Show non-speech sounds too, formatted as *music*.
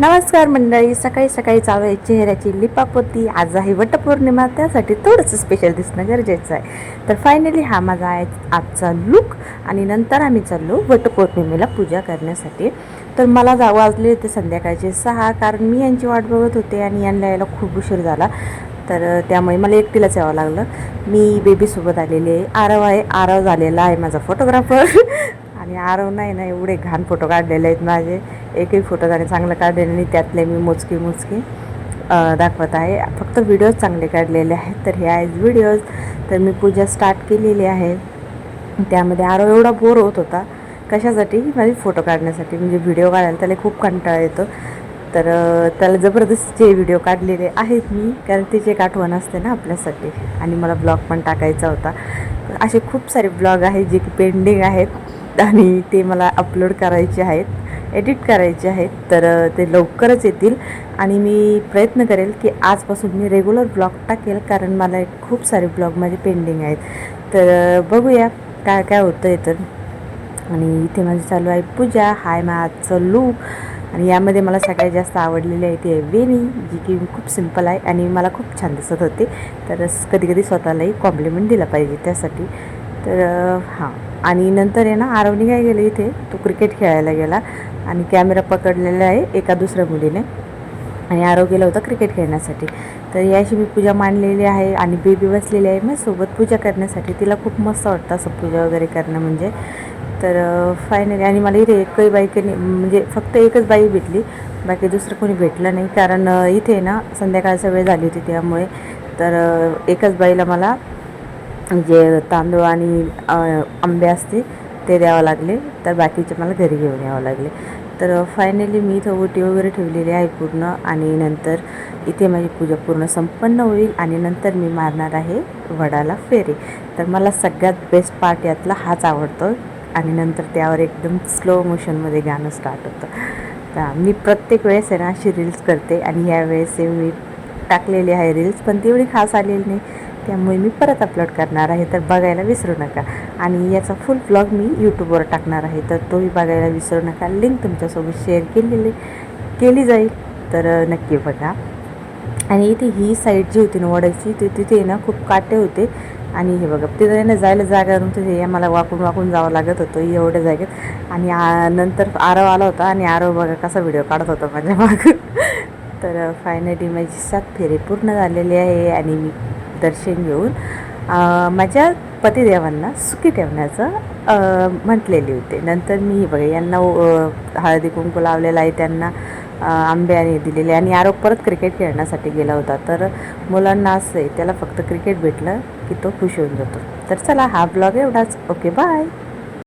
नमस्कार मंडळी सकाळी सकाळी चालू आहे चेहऱ्याची लिपापोती. आज आहे वटपौर्णिमा त्यासाठी थोडंसं स्पेशल दिसणं गरजेचं आहे. तर फायनली हा माझा आहे आजचा लुक आणि नंतर आम्ही चाललो वटपौर्णिमेला पूजा करण्यासाठी. तर मला जा वाजले होते संध्याकाळचे सहा कारण मी यांची वाट बघत होते आणि यांना यायला खूप उशीर झाला. तर त्यामुळे मला एकटीलाच यावं लागलं. मी बेबीसोबत आलेले आहे. आरव आहे. आरव झालेला आहे माझा फोटोग्राफर *laughs* आणि आरव नाही ना एवढे घाण फोटो काढलेले आहेत माझे. एकही फोटो त्याने चांगलं काढलेले नाही त्यातले मी मोजकी मोजकी दाखवत आहे. फक्त व्हिडिओज चांगले काढलेले आहेत. तर हे आहेत व्हिडिओज तर मी पूजा स्टार्ट केलेली आहे. त्यामध्ये आरो एवढा बोर होत होता. कशासाठी? माझे फोटो काढण्यासाठी. म्हणजे व्हिडिओ काढायला त्याला खूप कंटाळा येतो. तर त्याला जबरदस्तीचे व्हिडिओ काढलेले आहेत मी कारण त्याची एक आठवण असते ना आपल्यासाठी. आणि मला ब्लॉग पण टाकायचा होता. असे खूप सारे ब्लॉग आहेत जे की पेंडिंग आहेत. आणि ते मला अपलोड करायचे आहेत. एडिट करायचे आहेत तर ते लवकरच येतील. आणि मी प्रयत्न करेल की आजपासून मी रेग्युलर ब्लॉग टाकेल कारण मला एक खूप सारे ब्लॉग माझे पेंडिंग आहेत. तर बघूया काय काय होतं आहे तर. आणि इथे माझं चालू आहे पूजा. हाय माझं लूक आणि यामध्ये मला सगळ्यात जास्त आवडलेली आहे ती आहे वेणी जी की खूप सिंपल आहे आणि मला खूप छान दिसत होते. तर कधी कधी स्वतःलाही कॉम्प्लिमेंट दिला पाहिजे त्यासाठी. तर हां. आणि नंतर आहे ना आरवणी काय गेलं इथे? तो क्रिकेट खेळायला गेला आणि कॅमेरा पकडलेला आहे एका दुसऱ्या मुलीने. आणि आरव गेला होता क्रिकेट खेळण्यासाठी. तर याशी मी पूजा मांडलेली आहे आणि बेबी बसलेली आहे मग सोबत पूजा करण्यासाठी. तिला खूप मस्त वाटतं असं पूजा वगैरे करणं म्हणजे. तर फायनली आणि मला इथे एकही बाईकने म्हणजे फक्त एकच बाई भेटली. बाकी दुसरं कोणी भेटलं नाही. कारण इथे ना संध्याकाळचा वेळ झाली होती त्यामुळे. तर एकाच एकच बाईला मला जे तांदूळ आणि आंबे असते ते द्यावं लागले. तर बाकीचे मला घरी घेऊन यावं लागले. तर फायनली मी इथं ओटी वगैरे ठेवलेली आहे पूर्ण. आणि नंतर इथे माझी पूजा पूर्ण संपन्न होईल. आणि नंतर मी मारणार आहे वडाला फेरे. तर मला सगळ्यात बेस्ट पार्ट यातला हाच आवडतो. आणि नंतर त्यावर एकदम स्लो मोशनमध्ये गाणं स्टार्ट होतं. तर मी प्रत्येक वेळेस आहे ना अशी रील्स करते. आणि यावेळेस मी टाकलेली आहे रील्स पण तेवढी खास आलेली नाही. त्यामुळे मी परत अपलोड करणार आहे तर बघायला विसरू नका. आणि याचा फुल ब्लॉग मी यूट्यूबवर टाकणार आहे तर तोही बघायला विसरू नका. लिंक तुमच्यासोबत शेअर केलेली केली जाईल तर नक्की बघा. आणि इथे ही साईड जी होती ना वडाची ते तिथे ना खूप काटे होते. आणि हे बघा तिथे ना जायला जागा नव्हती ते मला वाकून वाकून जावं लागत होतं एवढ्या जागेत. आणि नंतर आरव आला होता आणि आरव बघा कसा व्हिडिओ काढत होता माझ्या मागून *laughs* तर फायनली माझी सात फेरे पूर्ण झालेली आहे आणि मी दर्शन घेऊन माझ्या पतिदेवांना सुखी ठेवण्याचं म्हटलेली म्हटलेले होते. नंतर मी हे बघा यांना हळदी कुंकू लावलेला आहे त्यांना आंब्याने आंबे आणि दिलेले. आणि आरोप परत क्रिकेट खेळण्यासाठी गेला होता. तर मुलांना असं आहे त्याला फक्त क्रिकेट भेटलं की तो खुश होऊन जातो. तर चला हा ब्लॉग एवढाच. Okay bye